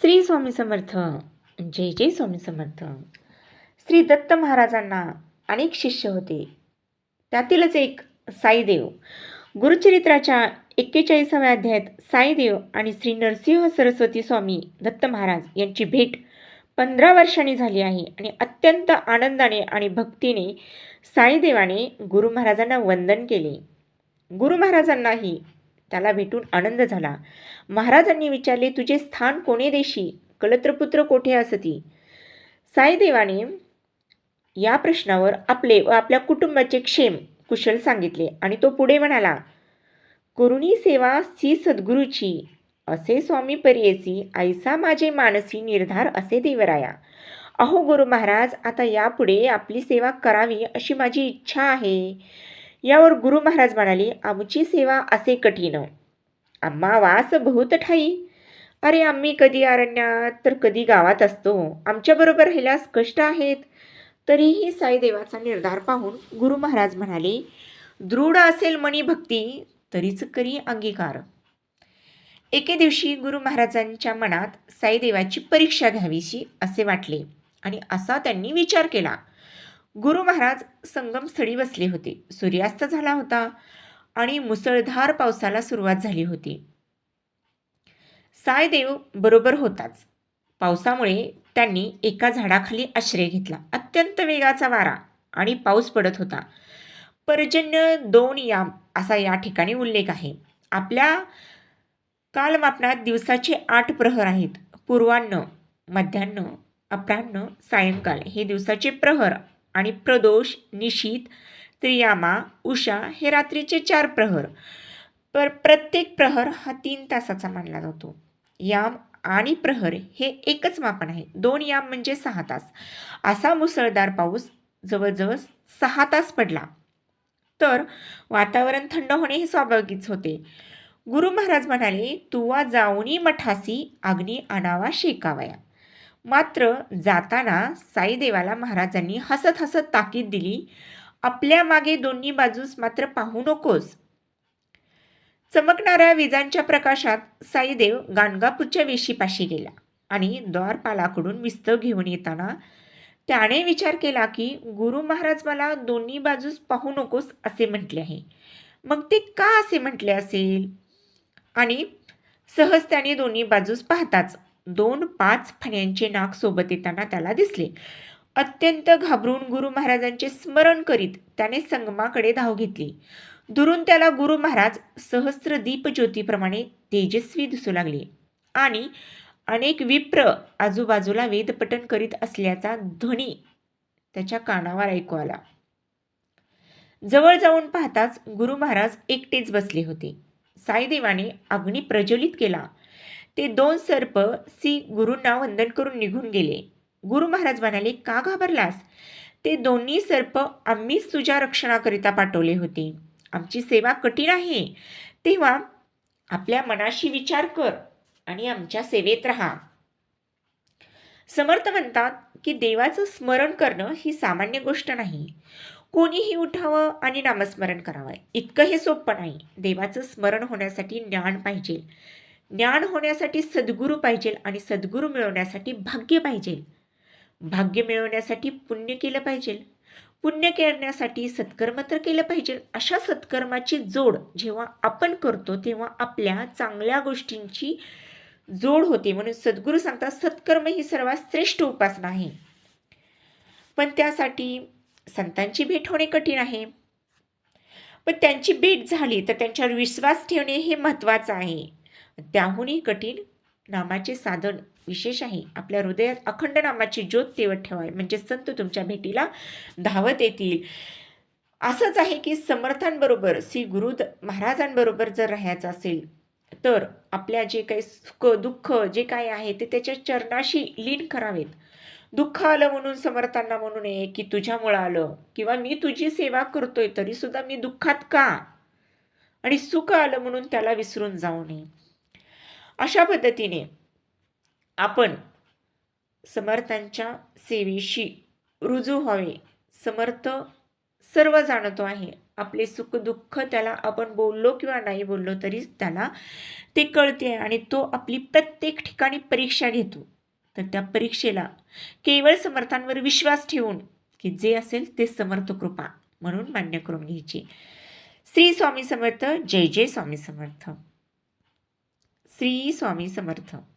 श्री स्वामी समर्थ. जय जय स्वामी समर्थ. श्री दत्त महाराजांना अनेक शिष्य होते. त्यातीलच एक साईदेव. गुरुचरित्राच्या एक्केचाळीसाव्या अध्यायात साईदेव आणि श्री नरसिंह सरस्वती स्वामी दत्त महाराज यांची भेट पंधरा वर्षांनी झाली आहे आणि अत्यंत आनंदाने आणि भक्तीने साईदेवाने गुरु महाराजांना वंदन केले. गुरु महाराजांनाही त्याला भेटून आनंद झाला. महाराजांनी विचारले तुझे स्थान कोणे देशी? कलत्रपुत्र कोठे असती? साईदेवाने या प्रश्नावर आपले व आपल्या कुटुंबाचे क्षेम कुशल सांगितले आणि तो पुढे म्हणाला करुणी सेवा सी सद्गुरूची असे स्वामी परियेसी ऐसा माझे मानसी निर्धार असे देवराया. अहो गुरु महाराज आता यापुढे आपली सेवा करावी अशी माझी इच्छा आहे. यावर गुरु महाराज म्हणाले आमची सेवा असे कठीण. आम्हा वास बहुत ठाई. अरे आम्ही कधी अरण्यात तर कधी गावात असतो. आमच्याबरोबर राहिल्यास कष्ट आहेत. तरीही साईदेवाचा निर्धार पाहून गुरु महाराज म्हणाले दृढ असेल मणी भक्ती तरीच करी अंगीकार. एके दिवशी गुरु महाराजांच्या मनात साईदेवाची परीक्षा घ्यावीशी असे वाटले आणि असा त्यांनी विचार केला. गुरु महाराज संगमस्थळी बसले होते. सूर्यास्त झाला होता आणि मुसळधार पावसाला सुरुवात झाली होती. सायदेव बरोबर होताच. पावसामुळे त्यांनी एका झाडाखाली आश्रय घेतला. अत्यंत वेगाचा वारा आणि पाऊस पडत होता. पर्जन्य दोन याम असा या ठिकाणी उल्लेख आहे. आपल्या कालमापनात दिवसाचे आठ प्रहर आहेत. पूर्वान्न मध्यान्न अपराह्न सायंकाल हे दिवसाचे प्रहर आणि प्रदोष निशीत त्रियामा उषा हे रात्रीचे चार प्रहर. पर प्रत्येक प्रहर हा तीन तासाचा मानला जातो. याम आणि प्रहर हे एकच मापन आहे. दोन याम म्हणजे सहा तास. असा मुसळधार पाऊस जवळजवळ सहा तास पडला. तर वातावरण थंड होणे हे स्वाभाविकच होते. गुरु महाराज म्हणाले तुवा जाऊनी मठासी अग्नी आणावा शेकावया. मात्र जाताना साईदेवाला महाराजांनी हसत हसत ताकीद दिली आपल्या मागे दोन्ही बाजूस मात्र पाहू नकोस. चमकणाऱ्या विजांच्या प्रकाशात साईदेव गाणगापूरच्या वेशीपाशी गेला आणि द्वारपालाकडून विस्तव घेऊन येताना त्याने विचार केला की गुरु महाराज मला दोन्ही बाजूस पाहू नकोस असे म्हटले आहे. मग ते का असे म्हटले असेल? आणि सहज त्याने दोन्ही बाजूस पाहताच दोन पाच फण्यांचे नाक सोबत येताना त्याला दिसले. अत्यंत घाबरून गुरु महाराजांचे स्मरण करीत त्याने संगमाकडे धाव घेतली. दुरून त्याला गुरु महाराज सहस्र दीपज्योतीप्रमाणे तेजस्वी दिसू लागले आणि अनेक विप्र आजूबाजूला वेदपठण करीत असल्याचा ध्वनी त्याच्या कानावर ऐकू आला. जवळ जाऊन पाहताच गुरु महाराज एकटेच बसले होते. साईदेवाने अग्नी प्रज्वलित केला. ते दोन सर्प सी गुरूंना वंदन करून निघून गेले. गुरु महाराज म्हणाले का घाबरलास? ते दोन्ही सर्प आम्हीच तुझ्या रक्षणाकरिता पाठवले होते. आमची सेवा कठीण आहे. तेव्हा आपल्या मनाशी विचार कर आणि आमच्या सेवेत राहा. समर्थ म्हणतात की देवाचं स्मरण करणं ही सामान्य गोष्ट नाही. कोणीही उठावं आणि नामस्मरण करावं. इतकं हे सोपं नाही. देवाचं स्मरण होण्यासाठी ज्ञान पाहिजे. ज्ञान होण्यासाठी सद्गुरू पाहिजे आणि सद्गुरू मिळवण्यासाठी भाग्य पाहिजे. भाग्य मिळवण्यासाठी पुण्य केलं पाहिजे. पुण्य करण्यासाठी सत्कर्म तर केलं पाहिजे. अशा सत्कर्माची जोड जेव्हा आपण करतो तेव्हा आपल्या चांगल्या गोष्टींची जोड होते. म्हणून सद्गुरू सांगतात सत्कर्म ही सर्वात श्रेष्ठ उपासना आहे. पण त्यासाठी संतांची भेट होणे कठीण आहे. पण त्यांची भेट झाली तर त्यांच्यावर विश्वास ठेवणे हे महत्त्वाचं आहे. त्याहूनही कठीण नामाचे साधन विशेष आहे. आपल्या हृदयात अखंड नामाची ज्योत तेवत ठेवाय म्हणजे संत तुमच्या भेटीला धावत येतील. असंच आहे की समर्थांबरोबर श्री गुरु महाराजांबरोबर जर राहायचं असेल तर आपल्या जे काही सुख दुःख जे काय आहे ते त्याच्या चरणाशी लीन करावेत. दुःख आलं म्हणून समर्थांना म्हणू नये की तुझ्यामुळं आलं किंवा मी तुझी सेवा करतोय तरीसुद्धा मी दुःखात का? आणि सुख आलं म्हणून त्याला विसरून जाऊ नये. अशा पद्धतीने आपण समर्थांच्या सेवेशी रुजू व्हावे. समर्थ सर्व जाणतो आहे. आपले सुखदुःख त्याला आपण बोललो किंवा नाही बोललो तरी त्याला ते कळते आणि तो आपली प्रत्येक ठिकाणी परीक्षा घेतो. तर त्या परीक्षेला केवळ समर्थांवर विश्वास ठेवून की जे असेल ते समर्थ कृपा म्हणून मान्य करून घ्यायची. श्री स्वामी समर्थ. जय जय स्वामी समर्थ. श्री स्वामी समर्थ.